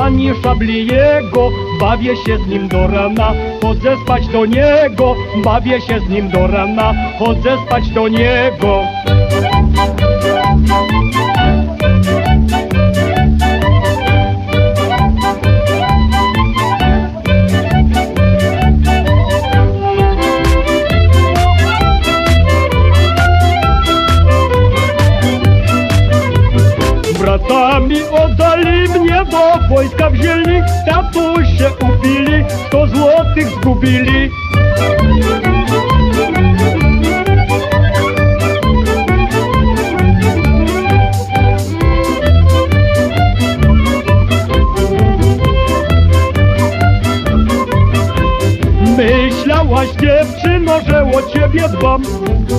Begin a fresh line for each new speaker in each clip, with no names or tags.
ani szabli jego. Bawię się z nim do rana, chodzę spać do niego. Bawię się z nim do rana, chodzę spać do niego wojska wzięli, tatusie upili, sto złotych zgubili. Myślałaś dziewczyno, że o ciebie dbam.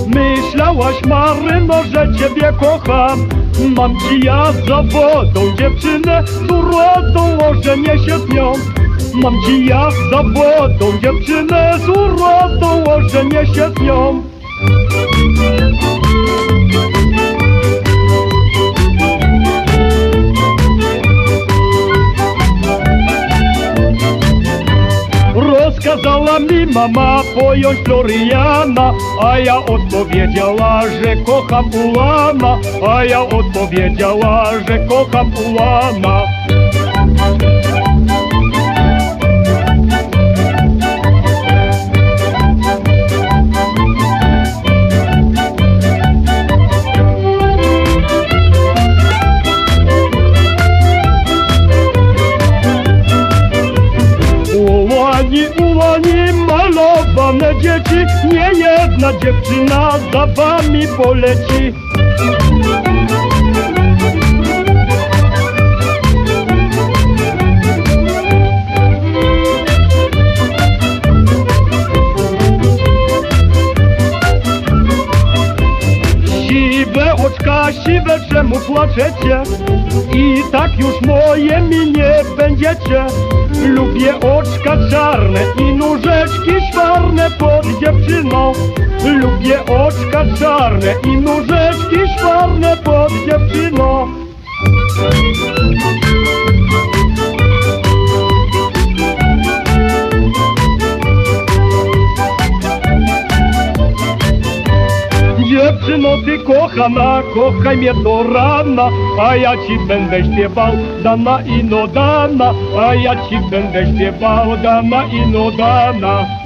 Myślałaś Maryno, że ciebie kocham. Mam ci ja za wodą dziewczynę Z urodą ożenię się z nią. Mam ci ja za wodą dziewczynę Z urodą ożenię się z nią Rozkazała mi mama pojąć Floriana A ja odpowiedziała, że kocham Ułana A ja odpowiedziała, że kocham Nie jedna dziewczyna za wami poleci. Siwe oczka, siwe, czemu płaczecie? I tak już moje mi nie będziecie. Lubię oczka czarne i nóżeczki szwarne pod dziewczyną. Lubię oczka czarne i nóżeczki szwarne pod dziewczyną. Dziewczyno ty kochana, kochaj mnie do rana A ja ci będę śpiewał dana i no dana A ja ci będę śpiewał dana i no dana